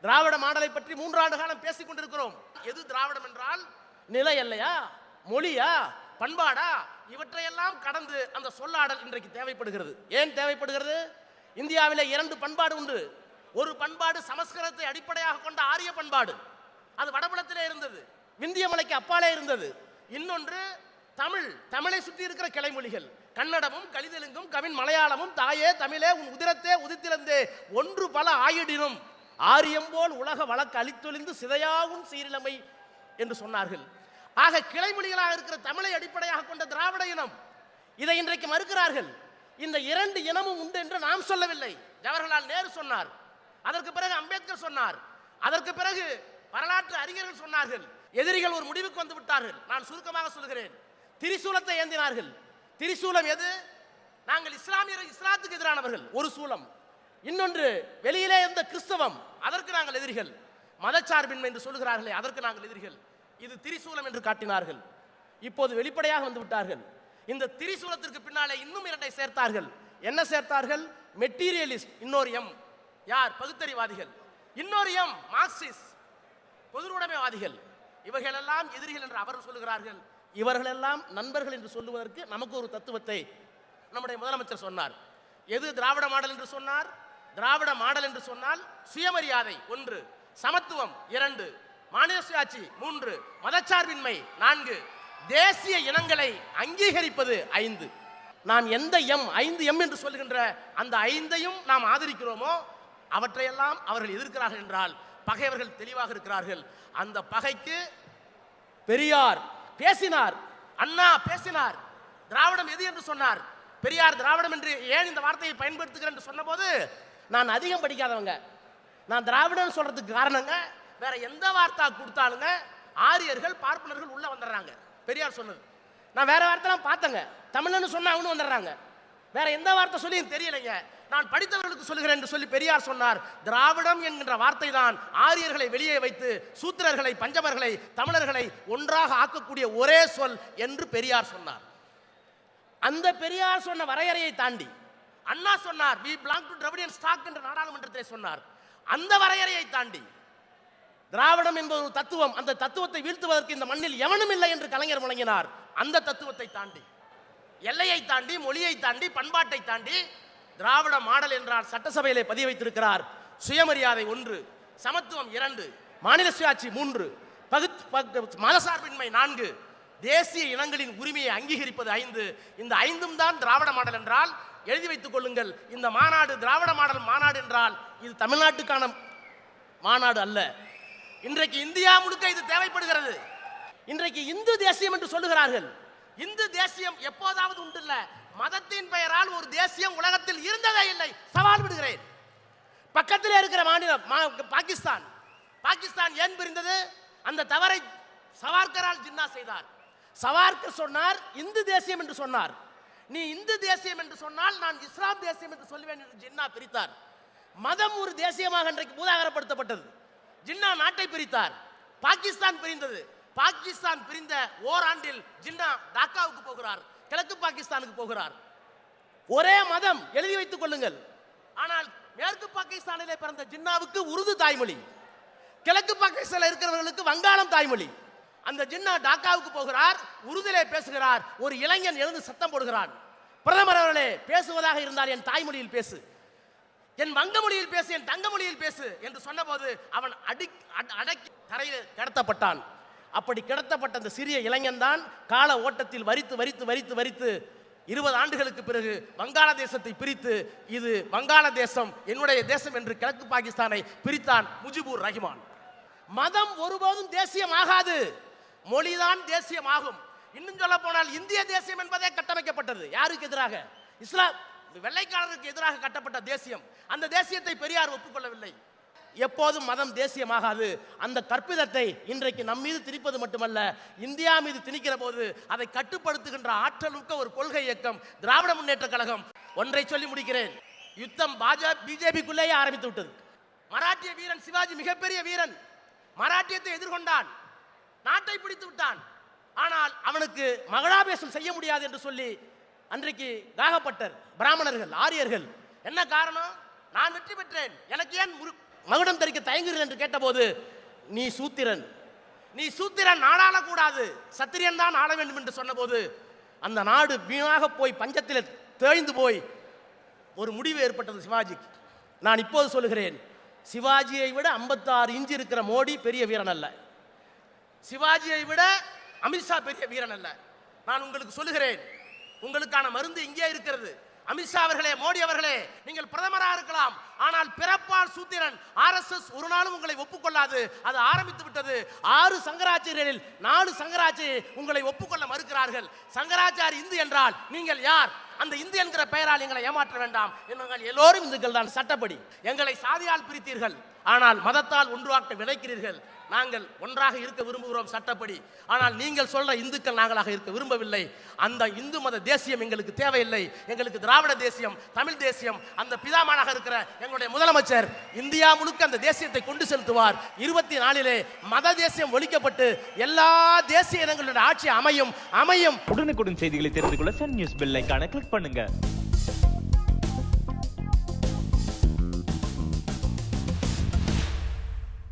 திராவிட மாடலை பற்றி மூன்றாண்டு காலம் பேசிக் கொண்டிருக்கிறோம். எது திராவிடம் என்றால் நில எல்லையா மொழியா பண்பாடா? இவற்றையெல்லாம் கடந்து அந்த சொல்லாடல் இன்றைக்கு தேவைப்படுகிறது. ஏன் தேவைப்படுகிறது? இந்தியாவிலே இரண்டு பண்பாடு உண்டு. ஒரு பண்பாடு சமஸ்கிருதத்தை அடிப்படையாக கொண்ட ஆரிய பண்பாடு. அது வடபுலத்திலே இருந்தது. விந்திய மலைக்கு அப்பாலே இருந்தது. இன்னொன்று தமிழ். தமிழை சுற்றி இருக்கிற கிளைமொழிகள். கன்னடமும் கலிதெலுங்கும் கவின் மலையாளமும் தாயே தமிழே உன் உதிரத்தே உதித்திலந்தே ஒன்று பல ஆயிடினும். ஆரியம் போல் உலக வழக்கு அழித்தொழிந்து சிதையாகும் சீரிழமை என்று சொன்னார்கள். ஆக கிளைமொழிகளாக இருக்கிற தமிழை அடிப்படையாக கொண்ட திராவிட இனம் இதை இன்றைக்கு மறுக்கிறார்கள். இந்த இரண்டு இனமும் உண்டு என்று நாம் சொல்லவில்லை. ஜவஹர்லால் நேரு சொன்னார். அதற்கு பிறகு அம்பேத்கர் சொன்னார். அதற்கு பிறகு வரலாற்று அறிஞர்கள் சொன்னார்கள். எதிரிகள் ஒரு முடிவுக்கு வந்து விட்டார்கள். நான் சுருக்கமாக சொல்கிறேன். திரிசூலத்தை ஏந்தினார்கள். திரிசூலம் எது? நாங்கள் இஸ்லாமியர் இஸ்லாத்துக்கு எதிரானவர்கள். ஒரு சூலம். இன்னொன்று வெளியிலே இருந்த கிறிஸ்தவம் அதற்கு நாங்கள் எதிரிகள். மதச்சார்பின்மை என்று சொல்லுகிறார்களே அதற்கு நாங்கள் எதிரிகள். இது திரிசூலம் என்று காட்டினார்கள். இப்போது வெளிப்படையாக வந்து விட்டார்கள். இந்த திரிசூலத்திற்கு பின்னாலே இன்னும் இரண்டை சேர்த்தார்கள். என்ன சேர்த்தார்கள்? மெட்டீரியலிஸ்ட் இன்னொரு எம். யார்? பகுத்தறிவாதிகள். இன்னொரு எம் மார்க்சிஸ்ட் பொதுவுடைமைவாதிகள். இவர்களெல்லாம் எதிரிகள் என்று அவர்கள் சொல்லுகிறார்கள். இவர்களெல்லாம் நண்பர்கள் என்று சொல்லுவதற்கு நமக்கு ஒரு தத்துவத்தை நம்முடைய முதலமைச்சர் சொன்னார். எது திராவிட மாடல் என்று சொன்னார்? திராவிட மாடல் என்று சொன்னால் சுயமரியாதை ஒன்று சமத்துவம் இரண்டு மாநில சுயாட்சி மூன்று மதச்சார்பின்மை நான்கு தேசிய இனங்களை அங்கீகரிப்பது ஐந்து. நாம் எந்த எம் ஐந்து எம் என்று சொல்லுகின்ற அந்த ஐந்தையும் நாம் ஆதரிக்கிறோமோ அவற்றையெல்லாம் அவர்கள் எதிர்க்கிறார்கள் என்றால் பகைவர்கள் தெளிவாக இருக்கிறார்கள். அந்த பகைக்கு பெரியார் பேசினார் அண்ணா பேசினார் திராவிடம் எது என்று சொன்னார்? பெரியார் திராவிடம் என்று ஏன் இந்த வார்த்தையை பயன்படுத்துகிறேன் என்று சொன்னபோது நான் அதிகம் படிக்காதவங்க. நான் திராவிடம் சொல்றதுக்கு காரணங்க வேற எந்த வார்த்தை கொடுத்தாலுங்க ஆரியர்கள் பார்ப்பனர்கள் உள்ள வந்துடுறாங்க. பெரியார் சொன்னது. நான் வேற வார்த்தைலாம் பார்த்தேங்க. தமிழ்னு சொன்னால் அவனு வந்துடுறாங்க. வேற எந்த வார்த்தை சொல்லியும் தெரியலைங்க. நான் படித்தவர்களுக்கு சொல்லுகிறேன் என்று சொல்லி பெரியார் சொன்னார். திராவிடம் என்கின்ற வார்த்தை தான் ஆரியர்களை வெளியே வைத்து சூத்திரர்களை பஞ்சமர்களை தமிழர்களை ஒன்றாக ஆக்கக்கூடிய ஒரே சொல் என்று பெரியார் சொன்னார். அந்த பெரியார் சொன்ன வரையறையை தாண்டி அண்ணா சொன்னார் we belong to Dravidian stock என்று நாடாளுமன்றத்திலே சொன்னார். அந்த வரையறையை தாண்டி திராவிடம் என்பது ஒரு தத்துவம். அந்த தத்துவத்தை வீழ்த்துவதற்கு இந்த மண்ணில் எவனும் இல்லை என்று கலைஞர் முழங்கினார் அந்த தத்துவத்தை தாண்டி எல்லையை தாண்டி மொழியை தாண்டி பண்பாட்டை தாண்டி திராவிட மாடல் என்றார் சட்டசபையிலே பதிய வைத்திருக்கிறார். சுயமரியாதை ஒன்று சமத்துவம் இரண்டு மாநில சுயாட்சி மூன்று பகுத் மதசார்பின்மை நான்கு தேசிய இனங்களின் உரிமையை அங்கீகரிப்பது ஐந்து. இந்த ஐந்தும் தான் திராவிட மாடல் என்றால் எழுதி வைத்துக் கொள்ளுங்கள் இந்த மாநாடு திராவிட மாடல் மாநாடு என்றால் இது தமிழ்நாட்டுக்கான மாநாடு அல்ல. இன்றைக்கு இந்தியா முழுக்க இது தேவைப்படுகிறது. இன்றைக்கு இந்து தேசியம் என்று சொல்லுகிறார்கள். இந்து தேசியம் எப்போதாவது உண்டில்ல. மதத்தின் பெயரால் ஒரு தேசியம் உலகத்தில் இருந்ததே இல்லை. சவால் விடுகிறேன். பக்கத்தில் இருக்கிற மாநிலம் மா- பாகிஸ்தான். பாகிஸ்தான் ஏன் பிரிந்தது? அந்த தவறை சவார்கரால் ஜின்னா செய்தார். சவார்கர் சொன்னார் இந்து தேசியம் என்று சொன்னார். நீ இந்து தேசியம் என்று சொன்னால் நான் இஸ்லாம் தேசியம் என்று சொல்லுவேன் என்று ஜின்னா பிரித்தார். மதம் ஒரு தேசியமாக இன்றைக்கு பூதாகரப்படுத்தப்பட்டது. ஜின்னா நாட்டை பிரித்தார். பாகிஸ்தான் பிரிந்தது. பாகிஸ்தான் பிரிந்த ஓராண்டில் ஜின்னா டாக்காவுக்கு போகிறார் கிழக்கு பாகிஸ்தானுக்கு போகிறார். ஒரே மதம் எழுதி வைத்துக் கொள்ளுங்கள். ஆனால் மேற்கு பாகிஸ்தானிலே பிறந்த ஜின்னாவுக்கு உருது தாய்மொழி கிழக்கு பாகிஸ்தானில் இருக்கிறவர்களுக்கு வங்காளம் தாய்மொழி. அந்த ஜின்னா டாக்காவுக்கு போகிறார் உருதிலே பேசுகிறார் ஒரு இளைஞன் எழுந்து சத்தம் போடுகிறான். பிரதமர் அவர்களே பேசுவதாக இருந்தால் என் தாய்மொழியில் பேசு. என் வங்க மொழியில் பேசு என் தங்க மொழியில் பேசு என்று சொன்னபோது அவன் அடி அட- அடக்கி தரையில் கிடத்தப்பட்டான். அப்படி கிடத்தப்பட்ட அந்த சிறிய இளைஞன் தான் கால ஓட்டத்தில் வரித்து வரித்து வரித்து வரித்து இருபது ஆண்டுகளுக்கு பிறகு வங்காளதேசத்தை பிரித்து இது வங்காளதேசம் என்னுடைய தேசம் என்று கிழக்கு பாகிஸ்தானை பிரித்தான் முஜிபூர் ரஹிமான். மதம் ஒருபோதும் தேசியமாகாது. மொழிதான் தேசியமாகும். இன்னும் சொல்ல போனால் இந்திய தேசியம் என்பதே கட்டமைக்கப்பட்டது. யாருக்கு எதிராக? இஸ்லாம். வெள்ளைக்காரருக்கு எதிராக கட்டப்பட்ட தேசியம். அந்த தேசியத்தை பெரியார் ஒப்புக்கொள்ளவில்லை. எப்போதும் மதம் தேசியமாகாது. அந்த கற்பிதத்தை இன்றைக்கு நம் மீது திணிப்பது மட்டுமல்ல இந்தியா மீது திணிக்கிற போது அதை கட்டுப்படுத்துகின்ற ஆற்றலுக்க ஒரு கொள்கை இயக்கம் திராவிட முன்னேற்ற கழகம். ஒன்றை சொல்லி முடிக்கிறேன். யுத்தம் பாஜக பிஜேபிக்குள்ளேயே ஆரம்பித்து விட்டது. மராட்டிய வீரன் சிவாஜி மிகப்பெரிய வீரன். மராட்டியத்தை எதிர்கொண்டான். நாட்டை பிடித்து விட்டான். ஆனால் அவனுக்கு மகளாபேசம் செய்ய முடியாது என்று சொல்லி அன்றைக்கு காகப்பட்டர் பிராமணர்கள் ஆரியர்கள் என்ன காரணம்? நான் வெற்றி பெற்றேன். எனக்கு ஏன் மகுடம் தரிக்க தயங்குகிறேன் என்று கேட்டபோது நீ சூத்திரன். நீ சூத்திரன் நாடாள சத்திரியன் தான் ஆள வேண்டும் என்று சொன்னபோது அந்த நாடு வீணாக போய் பஞ்சத்தில் தேய்ந்து போய் ஒரு முடிவு ஏற்பட்டது சிவாஜிக்கு. நான் இப்போது சொல்லுகிறேன் சிவாஜியை விட 56 இன்ச்சு இருக்கிற மோடி பெரிய வீரன் அல்ல. சிவாஜியை விட அமித்ஷா பெரிய வீரன் அல்ல. நான் உங்களுக்கு சொல்லுகிறேன் உங்களுக்கான மருந்து இங்கே இருக்கிறது. அமித்ஷா அவர்களே மோடி அவர்களே நீங்கள் பிரதமராக இருக்கலாம். ஆனால் பிறப்பால் சூத்திரன் ஆர்எஸ்எஸ் ஒரு நாளும் உங்களை ஒப்புக்கொள்ளாது. அது ஆரம்பித்து விட்டது. ஆறு சங்கராச்சாரியரில் நாலு சங்கராச்சாரியர் உங்களை ஒப்புக்கொள்ள மறுக்கிறார்கள். சங்கராச்சாரி இந்து என்றால் நீங்கள் யார்? அந்த இந்து என்கிற பெயரால் எங்களை ஏமாற்ற வேண்டாம். நாங்கள் எல்லோரும் இந்துக்கள் தான் சட்டப்படி. எங்களை சாதியால் பிரித்தீர்கள். ஆனால் மதத்தால் ஒன்றாக்க விளைக்கிறீர்கள். நாங்கள் ஒன்றாக இருக்க விரும்புகிறோம் சட்டப்படி. ஆனால் நீங்கள் சொல்ற இந்துக்கள் நாங்களாக இருக்க விரும்பவில்லை. அந்த இந்து மத தேசியம் எங்களுக்கு தேவையில்லை. எங்களுக்கு திராவிட தேசியம் தமிழ் தேசியம் அந்த பிதாமானாக இருக்கிற எங்களுடைய முதலமைச்சர் இந்தியா முழுக்க அந்த தேசியத்தை கொண்டு செலுத்துவார். இருபத்தி நாலிலே மத தேசியம் ஒழிக்கப்பட்டு எல்லா தேசிய இனங்களுடைய ஆட்சி அமையும் அமையும். உடனுக்குடன் செய்திகளை தெரிந்து கொள்ள சன் நியூஸ் பெல் கிளிக் பண்ணுங்க.